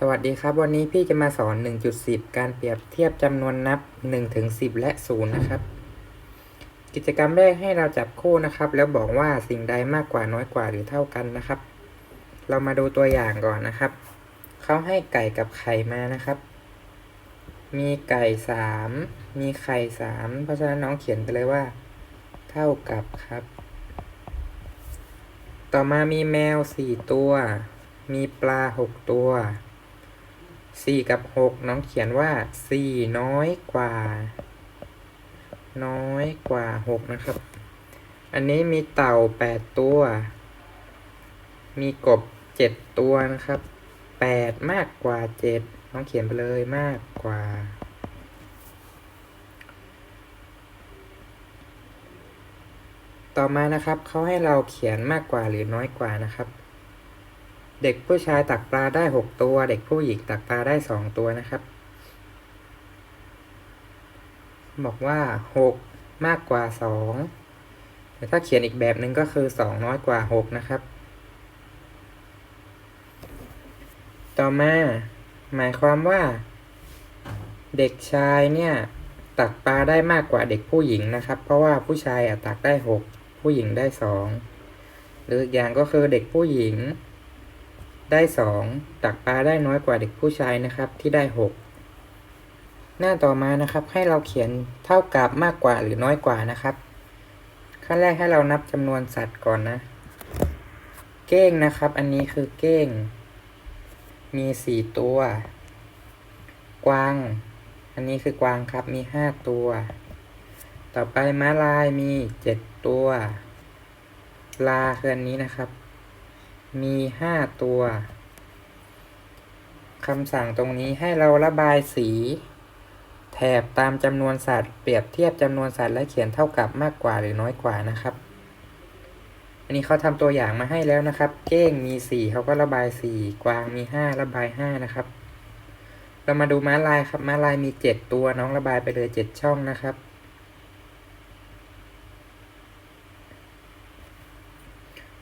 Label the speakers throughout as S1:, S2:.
S1: สวัสดีครับ วันนี้พี่จะมาสอน 1.10 การเปรียบเทียบจำนวนนับ 1 ถึง 10 และ 0 นะครับ กิจกรรมแรกให้เราจับคู่นะครับ แล้วบอกว่าสิ่งใดมากกว่าน้อยกว่าหรือเท่ากันนะครับ เรามาดูตัวอย่างก่อนนะครับ เขาให้ไก่กับไข่มานะครับ มีไก่สามมีไข่สามเพราะฉะนั้นน้องเขียนไปเลยว่า เท่ากับครับ ต่อมามีแมวสี่ตัว มีปลาหกตัว สี่กับหกน้องเขียนว่าสี่น้อยกว่า น้อยกว่าหกนะครับ อันนี้มีเต่าแปดตัว มีกบเจ็ดตัวนะครับแปดมากกว่าเจ็ดน้องเขียนไปเลยมากกว่า ต่อมานะครับเขาให้เราเขียนมากกว่าหรือน้อยกว่านะครับ เด็กผู้ชายตักปลาได้หกตัว เด็กผู้หญิงตักปลาได้สองตัวนะครับ บอกว่าหกมากกว่าสองแต่ถ้าเขียนอีกแบบหนึ่งก็คือสองน้อยกว่าหกนะครับ ต่อมา หมายความว่า เด็กชายเนี่ย ตักปลาได้มากกว่าเด็กผู้หญิงนะครับ เพราะว่าผู้ชายอะตักได้หกผู้หญิงได้สองหรืออีกอย่างก็คือเด็กผู้หญิง ได้สองตักปลาได้น้อยกว่าเด็กผู้ชายนะครับที่ได้หกหน้าต่อมานะครับให้เราเขียนเท่ากับมากกว่าหรือน้อยกว่านะครับ ขั้นแรกให้เรานับจำนวนสัตว์ก่อนนะ เก้งนะครับ อันนี้คือเก้ง มีสี่ตัว กวาง อันนี้คือกวางครับมีห้าตัว ต่อไปม้าลายมีเจ็ดตัว ลาคืออันนี้นะครับ มีห้าตัวคำสั่งตรงนี้ให้เราระบายสี แถบตามจำนวนสัตว์ เปรียบเทียบจำนวนสัตว์และเขียนเท่ากับมากกว่าหรือน้อยกว่านะครับ อันนี้เขาทำตัวอย่างมาให้แล้วนะครับ เก้งมีสี่เขาก็ระบายสี่กวางมีห้าระบายห้านะครับ เรามาดูม้าลายครับม้าลายมีเจ็ดตัวน้องระบายไปเลยเจ็ดช่องนะครับ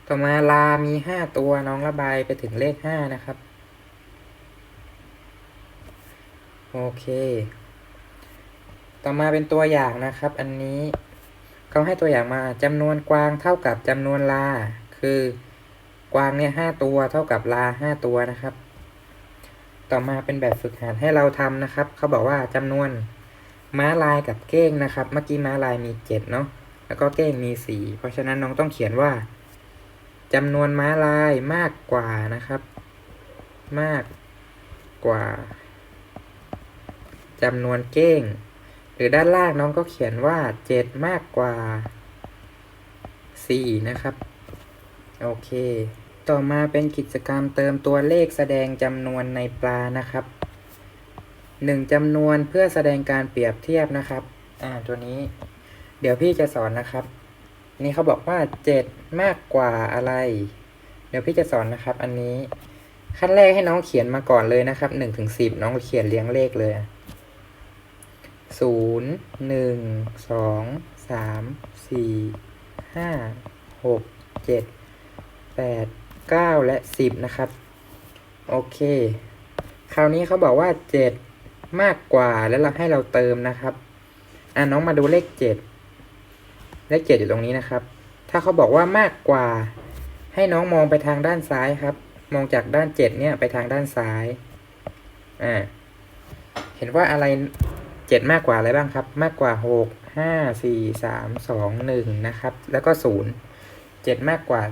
S1: ต่อมาลามีห้าตัวน้องระบายไปถึงเลขห้านะครับ โอเค ต่อมาเป็นตัวอย่างนะครับ อันนี้เขาให้ตัวอย่างมาจำนวนกวางเท่ากับจำนวนลา คือกวางเนี่ยห้าตัวเท่ากับลาห้าตัวนะครับ ต่อมาเป็นแบบฝึกหัดให้เราทำนะครับ เขาบอกว่าจำนวนม้าลายกับเก้งนะครับ เมื่อกี้ม้าลายมีเจ็ดเนาะแล้วก็เก้งมีสี่เพราะฉะนั้นน้องต้องเขียนว่า จำนวนม้าลายมากกว่านะครับ มากกว่าจำนวนเก้ง หรือด้านล่างน้องก็เขียนว่าเจ็ดมากกว่าสี่นะครับ โอเค ต่อมาเป็นกิจกรรมเติมตัวเลขแสดงจำนวนในปลานะครับหนึ่งจำนวนเพื่อแสดงการเปรียบเทียบนะครับ อ่า ตัวนี้ เดี๋ยวพี่จะสอนนะครับ นี่เขาบอกว่าเจ็ดมากกว่าอะไร เดี๋ยวพี่จะสอนนะครับ อันนี้ขั้นแรกให้น้องเขียนมาก่อนเลยนะครับหนึ่งถึงสิบน้องเขียนเรียงเลขเลยศูนย์หนึ่งสองสามสี่ห้าหกเจ็ดแปดเก้าและสิบนะครับ โอเค คราวนี้เขาบอกว่าเจ็ดมากกว่าแล้วเราให้เราเติมนะครับ อะน้องมาดูเลขเจ็ด เลขเจ็ดอยู่ตรงนี้นะครับ ถ้าเขาบอกว่ามากกว่า ให้น้องมองไปทางด้านซ้ายครับ มองจากด้านเจ็ดเนี่ยไปทางด้านซ้าย อ่า เห็นว่าอะไรเจ็ดมากกว่าอะไรบ้างครับ มากกว่าหกห้าสี่สามสองหนึ่งนะครับ แล้วก็ศูนย์เจ็ดมากกว่า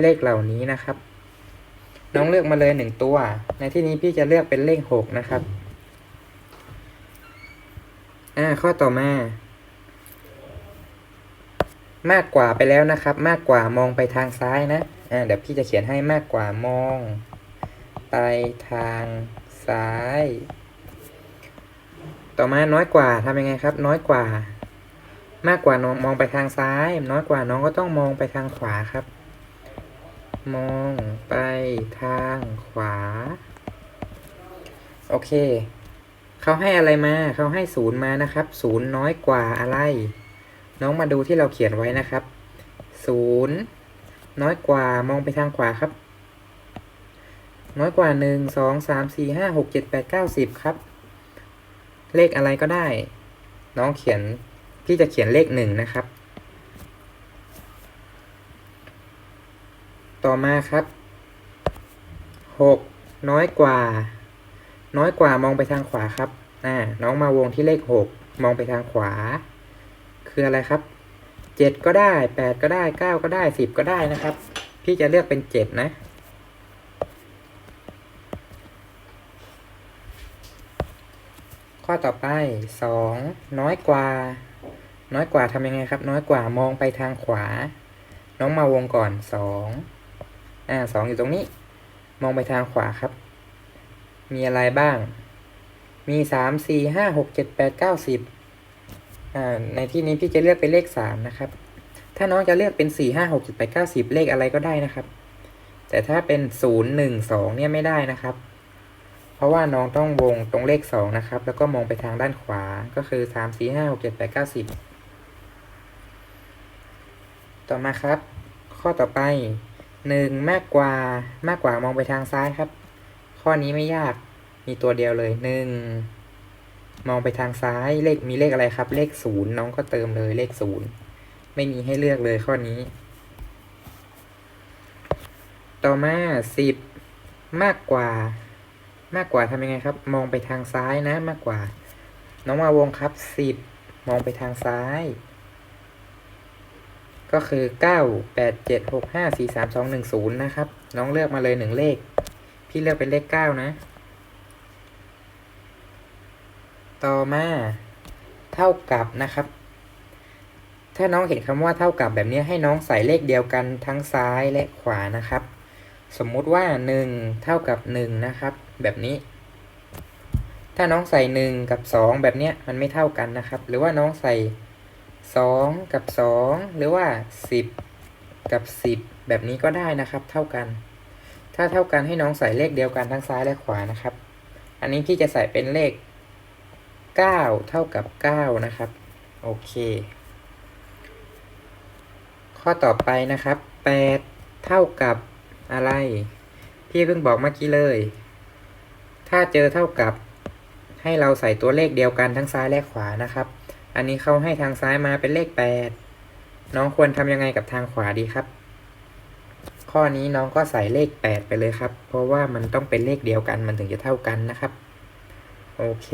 S1: เลขเหล่านี้นะครับ น้องเลือกมาเลยหนึ่งตัว ในที่นี้พี่จะเลือกเป็นเลขหกนะครับ อ่า ข้อต่อมา มากกว่าไปแล้วนะครับ มากกว่ามองไปทางซ้ายนะอ่าเดี๋ยวพี่จะเขียนให้มากกว่ามอง ไปทางซ้าย ต่อมาน้อยกว่าทำยังไงครับ น้อยกว่า มากกว่าน้องมองไปทางซ้าย น้อยกว่าน้องก็ต้องมองไปทางขวาครับ มองไปทางขวา โอเคเขาให้อะไรมาเขาให้ศูนย์มานะครับศูนย์น้อยกว่าอะไร น้องมาดูที่เราเขียนไว้นะครับศูนย์น้อยกว่ามองไปทางขวาครับ น้อยกว่าหนึ่งสองสามสี่ห้าหกเจ็ดแปดเก้าสิบครับ เลขอะไรก็ได้ น้องเขียนพี่จะเขียนเลขหนึ่งนะครับ ต่อมาครับหกน้อยกว่า น้อยกว่ามองไปทางขวาครับอ่าน้องมาวงที่เลขหกมองไปทางขวา คืออะไรครับเจ็ดก็ได้แปดก็ได้เก้าก็ได้สิบก็ได้นะครับ พี่จะเลือกเป็นเจ็ดนะ ข้อต่อไปสองน้อยกว่า น้อยกว่าทำยังไงครับ น้อยกว่ามองไปทางขวา น้องมาวงก่อนสองอ่าสองอยู่ตรงนี้ มองไปทางขวาครับ มีอะไรบ้าง มีสามสี่ห้าหกเจ็ดแปดเก้าสิบ ในที่นี้พี่จะเลือกเป็นเลขสามนะครับ ถ้าน้องจะเลือกเป็นสี่ห้าหกเจ็ดแปดเก้าสิบเลขอะไรก็ได้นะครับ แต่ถ้าเป็นศูนย์หนึ่งสองเนี่ยไม่ได้นะครับ เพราะว่าน้องต้องวงตรงเลขสองนะครับ แล้วก็มองไปทางด้านขวา ก็คือสามสี่ห้าหกเจ็ดแปดเก้าสิบต่อมาครับ ข้อต่อไปหนึ่งมากกว่ามากกว่ามองไปทางซ้ายครับ ข้อนี้ไม่ยากมีตัวเดียวเลยหนึ่ง มองไปทางซ้ายเลขมีเลขอะไรครับ เลขศูนย์น้องก็เติมเลยเลขศูนย์ไม่มีให้เลือกเลยข้อนี้ ต่อมาสิบมากกว่า มากกว่าทำยังไงครับ มองไปทางซ้ายนะมากกว่า น้องมาวงครับสิบมองไปทางซ้าย ก็คือเก้าแปดเจ็ดหกห้าสี่สามสองหนึ่งศูนย์นะครับ น้องเลือกมาเลยหนึ่งเลข พี่เลือกเป็นเลขเก้านะ ต่อมาเท่ากับนะครับ ถ้าน้องเห็นคำว่าเท่ากับแบบนี้ให้น้องใส่เลขเดียวกันทั้งซ้ายและขวานะครับ สมมุติว่าหนึ่งเท่ากับหนึ่งนะครับ แบบนี้ ถ้าน้องใส่หนึ่งกับสองแบบนี้มันไม่เท่ากันนะครับ หรือว่าน้องใส่สองกับสองหรือว่าสิบกับสิบแบบนี้ก็ได้นะครับ เท่ากัน ถ้าเท่ากันให้น้องใส่เลขเดียวกันทั้งซ้ายและขวานะครับ อันนี้พี่จะใส่เป็นเลข เก้าเท่ากับเก้านะครับ โอเค ข้อต่อไปนะครับแปดเท่ากับอะไร พี่เพิ่งบอกเมื่อกี้เลย ถ้าเจอเท่ากับให้เราใส่ตัวเลขเดียวกันทั้งซ้ายและขวานะครับ อันนี้เขาให้ทางซ้ายมาเป็นเลขแปดน้องควรทำยังไงกับทางขวาดีครับ ข้อนี้น้องก็ใส่เลขแปดไปเลยครับ เพราะว่ามันต้องเป็นเลขเดียวกันมันถึงจะเท่ากันนะครับ โอเค